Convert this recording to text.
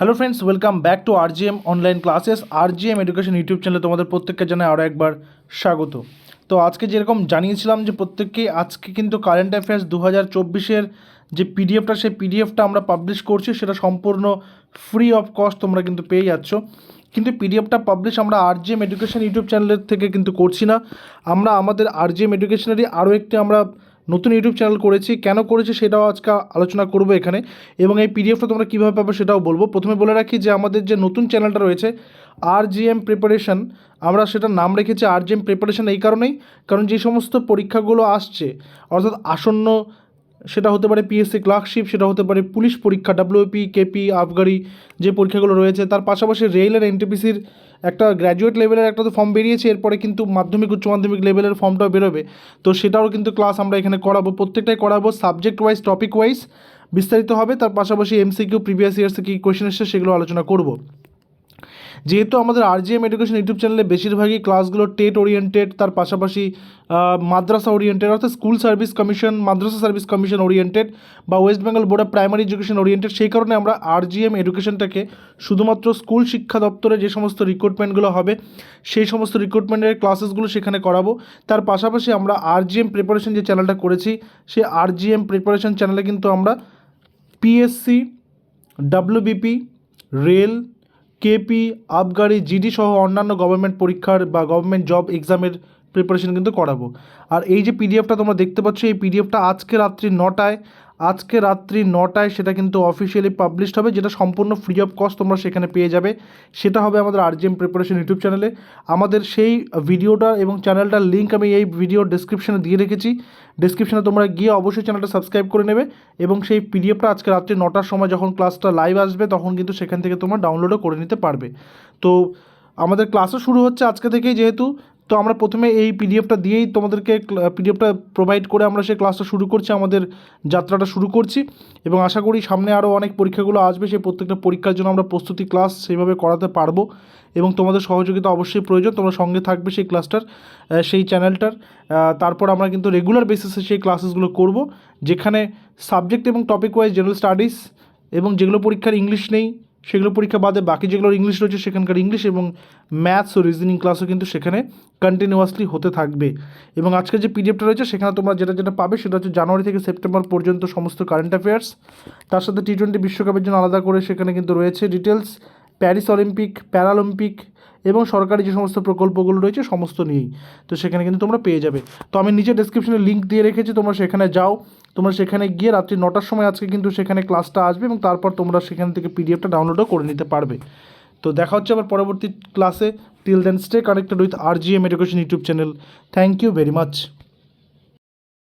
Hello friends welcome back to R M online classes R M education YouTube চ্যানেলে তোমাদের প্রত্যেককে জানাই আরও একবার স্বাগত। তো আজকে যেরকম জানিয়েছিলাম যে প্রত্যেককেই আজকে কিন্তু কারেন্ট অ্যাফেয়ার্স দু হাজার চব্বিশের যে পিডিএফটা সেই পিডিএফটা আমরা পাবলিশ করছি, সেটা সম্পূর্ণ ফ্রি অফ কস্ট তোমরা কিন্তু পেয়ে যাচ্ছ। কিন্তু পিডিএফটা পাবলিশ আমরা আর এম এডুকেশন ইউটিউব চ্যানেলের থেকে কিন্তু করছি না। আমরা আমাদের আর এম এডুকেশনেরই আরও একটি আমরা নতুন ইউটিউব চ্যানেল করেছি, কেন করেছি সেটাও আজকে আলোচনা করব এখানে। এবং এই পিডিএফটা তোমরা কীভাবে পাবে সেটাও বলব। প্রথমে বলে রাখি যে আমাদের যে নতুন চ্যানেলটা রয়েছে আর জিএম প্রিপারেশান আমরা সেটা নাম রেখেছি আর জিএম প্রিপারেশান এই কারণেই। কারণ যে সমস্ত পরীক্ষাগুলো আসছে, অর্থাৎ আসন্ন সেটা হতে পারে পিএসসি ক্লার্কশিপ সেটা হতে পারে পুলিশ পরীক্ষা ডাব্লিউপি কেপি আফগারি যে পরীক্ষাগুলো রয়েছে, তার পাশাপাশি রেলের এনটিপিসির একটা গ্র্যাজুয়েট লেভেলের একটা তো ফর্ম বেরিয়েছে, এরপরে কিন্তু মাধ্যমিক, উচ্চ মাধ্যমিক লেভেলের ফর্মটাও বেরোবে। তো সেটাও কিন্তু ক্লাস আমরা এখানে করাবো, প্রত্যেকটাই করাবো সাবজেক্ট ওয়াইজ টপিক ওয়াইজ বিস্তারিত হবে, তার পাশাপাশি এমসিকিউ প্রিভিয়াস ইয়ার্সে কী কোয়েশ্চেন এসছে সেগুলো আলোচনা করব। যেহেতু আমাদের R G M education YouTube চ্যানেলে বেশিরভাগই ক্লাসগুলো টেট ওরিয়েন্টেড তার পাশাপাশি মাদ্রাসা ওরিয়েন্টেড অর্থাৎ স্কুল সার্ভিস কমিশন মাদ্রাসা সার্ভিস কমিশন ওরিয়েন্টেড বা West Bengal board of primary education oriented সেই কারণে আমরা আর জি এম এডুকেশনটাকে শুধুমাত্র স্কুল শিক্ষা দপ্তরে যে সমস্ত রিক্রুটমেন্টগুলো হবে, সেই সমস্ত রিক্রুটমেন্টের ক্লাসেসগুলো সেখানে করাবো। তার পাশাপাশি আমরা আর জি এম প্রিপারেশন যে চ্যানেলটা করেছি, সেই আর জি এম প্রিপারেশন চ্যানেলে কিন্তু আমরা পিএসসি ডাব্লিউবিপি রেল কেপি, আবগারি, জিডি সহ অন্যান্য গভর্নমেন্ট পরীক্ষার বা গভর্নমেন্ট জব এক্সামের প্রিপারেশন কিন্তু করাবো। আর এই যে পিডিএফটা তোমরা দেখতে পাচ্ছ, এই পিডিএফটা আজকে রাত্রি নটায় আজকে রাত্রি নটায় সেটা কিন্তু অফিসিয়ালি পাবলিশড হবে, যেটা সম্পূর্ণ ফ্রি অফ কস্ট তোমরা সেখানে পেয়ে যাবে। সেটা হবে আমাদের আরজিএম প্রিপারেশন ইউটিউব চ্যানেলে আমাদের সেই ভিডিওটা এবং চ্যানেলটার লিঙ্ক আমি এই ভিডিও ডিসক্রিপশনে দিয়ে রেখেছি। ডিসক্রিপশনে তোমরা গিয়ে অবশ্যই চ্যানেলটা সাবস্ক্রাইব করে নেবে এবং সেই পিডিএফটা আজকে রাত্রি নটার সময় যখন ক্লাসটা লাইভ আসবে, তখন কিন্তু সেখান থেকে তোমরা ডাউনলোডও করে নিতে পারবে। তো আমাদের ক্লাসও শুরু হচ্ছে আজকে থেকেই যেহেতু। তো আমরা প্রথমে এই পিডিএফটা দিয়েই তোমাদেরকে পিডিএফটা প্রোভাইড করে আমরা সেই ক্লাসটা শুরু করছি, আমাদের যাত্রাটা শুরু করছি। এবং আশা করি সামনে আরও অনেক পরীক্ষাগুলো আসবে, সেই প্রত্যেকটা পরীক্ষার জন্য আমরা প্রস্তুতি ক্লাস সেইভাবে করাতে পারব। এবং তোমাদের সহযোগিতা অবশ্যই প্রয়োজন, তোমরা সঙ্গে থাকবে সেই ক্লাসটার সেই চ্যানেলটার তারপর আমরা কিন্তু রেগুলার বেসিসে সেই ক্লাসেসগুলো করব, যেখানে সাবজেক্ট এবং টপিক ওয়াইজ জেনারেল স্টাডিজ এবং যেগুলো পরীক্ষার ইংলিশ নেই সেগুলো পরীক্ষা বাদে বাকি যেগুলো ইংলিশ রয়েছে সেখানকার ইংলিশ এবং ম্যাথস ও রিজনিং ক্লাসও কিন্তু সেখানে কন্টিনিউয়াসলি হতে থাকবে। এবং আজকে যে পিডিএফটা রয়েছে, সেখানে তোমরা যেটা যেটা পাবে সেটা হচ্ছে জানুয়ারি থেকে সেপ্টেম্বর পর্যন্ত সমস্ত কারেন্ট অ্যাফেয়ার্স তার সাথে টি টোয়েন্টি বিশ্বকাপের জন্য আলাদা করে সেখানে কিন্তু রয়েছে ডিটেলস প্যারিস অলিম্পিক, প্যারালিম্পিক এবং সরকারি যে সমস্ত প্রকল্পগুলো রয়েছে, সমস্ত নিয়েই। তো সেখানে কিন্তু তোমরা পেয়ে যাবে। তো আমি নিচে ডেসক্রিপশনে লিঙ্ক দিয়ে রেখেছি, তোমরা সেখানে যাও। তোমরা সেখানে গিয়ে রাত্রি নটার সময় আজকে কিন্তু সেখানে ক্লাসটা আসবে এবং তারপর তোমরা সেখান থেকে পিডিএফটা ডাউনলোডও করে নিতে পারবে। তো দেখা হচ্ছে আবার পরবর্তী ক্লাসে till then stay connected with R G M education YouTube channel thank you very much